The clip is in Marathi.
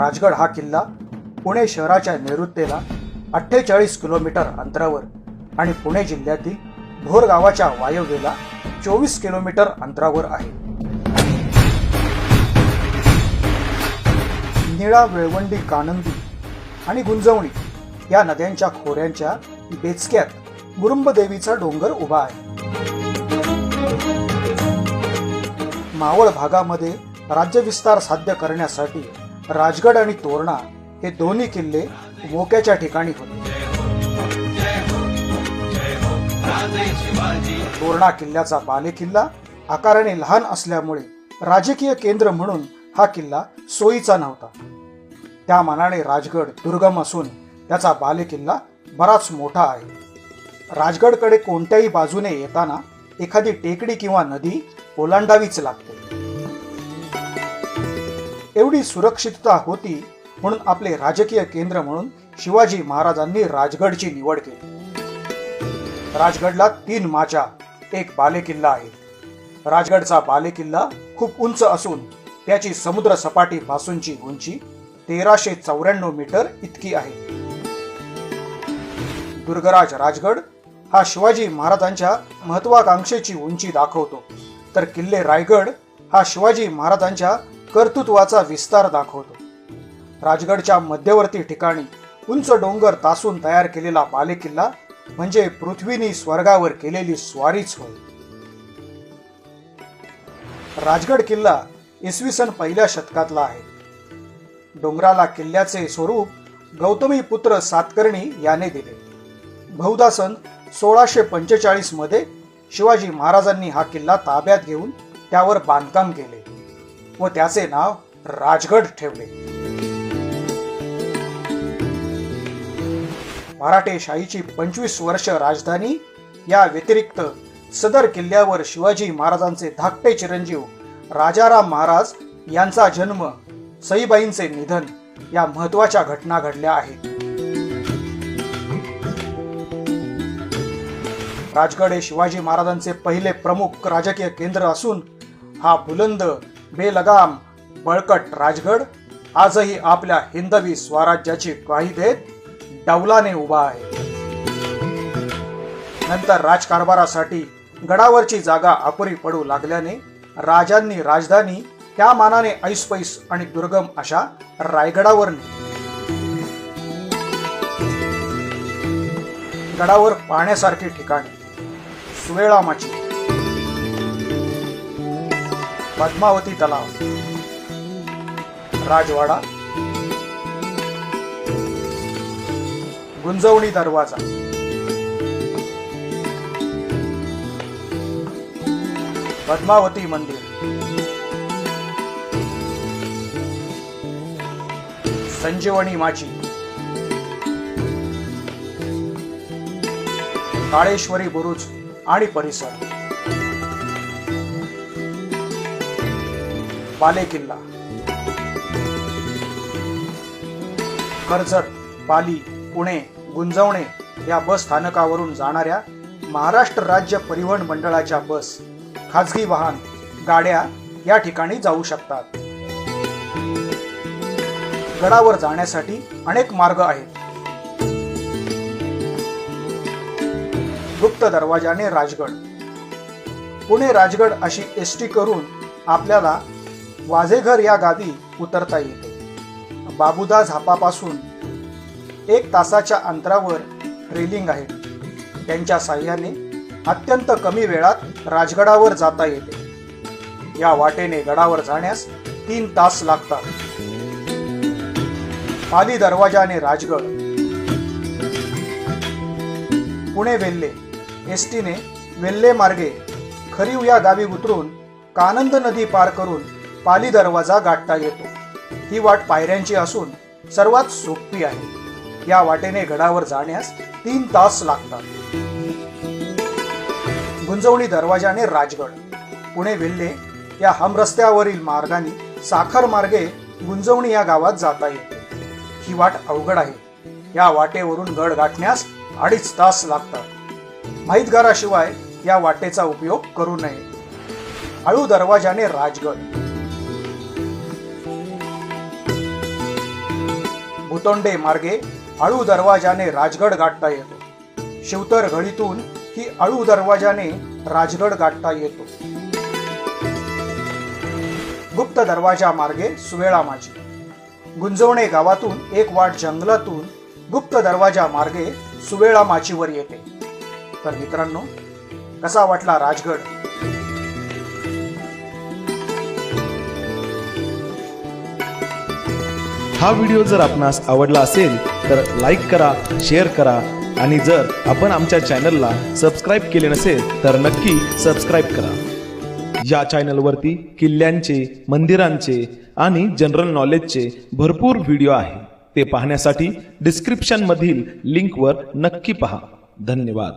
राजगड हा किल्ला पुणे शहराच्या नैऋत्येला अठ्ठेचाळीस किलोमीटर अंतरावर आणि पुणे जिल्ह्यातील भोर गावाच्या वायव्येला चोवीस किलोमीटर अंतरावर आहे. निळा वेळवंडी कानंदी आणि गुंजवणी या नद्यांच्या खोऱ्यांच्या बेचक्यात मुरुंबदेवीचा डोंगर उभा आहे. मावळ भागामध्ये राज्यविस्तार साध्य करण्यासाठी राजगड आणि तोरणा हे दोन्ही किल्ले मोक्याच्या ठिकाणी होते. तोरणा किल्ल्याचा बालेकिल्ला आकाराने लहान असल्यामुळे राजकीय केंद्र म्हणून हा किल्ला सोयीचा नव्हता. त्या मानाने राजगड दुर्गम असून त्याचा बालेकिल्ला बराच मोठा आहे. राजगडकडे कोणत्याही बाजूने येताना एखादी टेकडी किंवा नदी ओलांडावीच लागते. एवढी सुरक्षितता होती म्हणून आपले राजकीय केंद्र म्हणून शिवाजी महाराजांनी राजगडची निवड केली. राजगडला तीन माचा एक बालेकिल्ला आहे राजगडचा बालेकिल्ला खूप उंच असून त्याची समुद्र सपाटीपासूनची उंची तेराशे चौऱ्याण्णव मीटर इतकी आहे. दुर्गराज राजगड हा शिवाजी महाराजांच्या महत्वाकांक्षेची उंची दाखवतो. तर किल्ले रायगड हा शिवाजी महाराजांच्या कर्तृत्वाचा विस्तार दाखवतो. राजगडच्या मध्यवर्ती ठिकाणी उंच डोंगर तासून तयार केलेला बालेकिल्ला म्हणजे पृथ्वीनी स्वर्गावर केलेली स्वारीच होय राजगड किल्ला इसवी सन पहिल्या शतकातला आहे. डोंगराला किल्ल्याचे स्वरूप गौतमी पुत्र सातकर्णी याने दिले. बहुधा सन सोळाशे पंचेचाळीसमध्ये शिवाजी महाराजांनी हा किल्ला ताब्यात घेऊन त्यावर बांधकाम केले. व त्याचे नाव राजगड ठेवले. मराठेशाहीची पंचवीस वर्ष राजधानी या व्यतिरिक्त सदर किल्ल्यावर शिवाजी महाराजांचे धाकटे चिरंजीव राजाराम महाराज यांचा जन्म सईबाईंचे निधन या महत्त्वाच्या घटना घडल्या आहेत. राजगड हे शिवाजी महाराजांचे पहिले प्रमुख राजकीय केंद्र असून हा बुलंद बेलगाम बळकट राजगड आजही आपल्या हिंदवी स्वराज्याची ग्वाही देत डौलाने उभा आहे. नंतर राजकारभारासाठी गडावरची जागा अपुरी पडू लागल्याने राजांनी राजधानी त्या मानाने ऐसपैस आणि दुर्गम अशा रायगडावर नेली. गडावर पाहण्यासारखी ठिकाण सुवेळामाची पद्मावती तलाव. राजवाडा. गुंजवणी दरवाजा. पद्मावती मंदिर. संजीवनी माची. काळेश्वरी बुरुज आणि परिसर. बाले किल्ला कर्जत पाली पुणे गुंजवणे या बस स्थानकावरून जाणाऱ्या महाराष्ट्र राज्य परिवहन मंडळाच्या बस खाजगी वाहन गाड्या या ठिकाणी जाऊ शकतात. गडावर जाण्यासाठी अनेक मार्ग आहेत. गुप्त दरवाजाने राजगड. पुणे राजगड अशी एस टी करून आपल्याला वाझेघर या गावी उतरता येते. बाबुदा झापापासून एक तासाच्या अंतरावर रेलिंग आहे. त्यांच्या साह्याने अत्यंत कमी वेळात राजगडावर जाता येते. या वाटेने गडावर जाण्यास तीन तास लागतात. पाली दरवाजाने राजगड. पुणे वेल्हे. एस टीने वेल्हे मार्गे खरीव या गावी उतरून कानंद नदी पार करून पाली दरवाजा गाठता येतो. ही वाट पायऱ्यांची असून सर्वात सोपी आहे. या वाटेने गडावर जाण्यास तीन तास लागतात. गुंजवणी दरवाजाने राजगड पुणे वेल्हे या हमरस्त्यावरील मार्गाने साखर मार्गे गुंजवणी या गावात जाता येते. ही वाट अवघड आहे. या वाटेवरून गड गाठण्यास अडीच तास लागतात. माहितगाराशिवाय या वाटेचा उपयोग करू नये. हळू दरवाजाने राजगड भुतोंडे मार्गे आळू दरवाजाने राजगड गाठता येतो. शिवतर घळीतून ही आळू दरवाजाने राजगड गाठता येतो. गुप्त दरवाजा मार्गे सुवेळा माझी गुंजवणे गावातून एक वाट जंगलातून गुप्त दरवाजा मार्गे सुवेळा माचीवर येते. तर मित्रांनो कसा वाटला राजगड? हा व्हिडिओ जर आपणास आवडला असेल तर लाईक करा शेअर करा. आणि जर आपण आमच्या चॅनलला सबस्क्राईब केले नसेल तर नक्की सबस्क्राईब करा. या चॅनलवरती किल्ल्यांचे मंदिरांचे आणि जनरल नॉलेजचे भरपूर व्हिडिओ आहे. ते पाहण्यासाठी डिस्क्रिप्शनमधील लिंकवर नक्की पहा. धन्यवाद.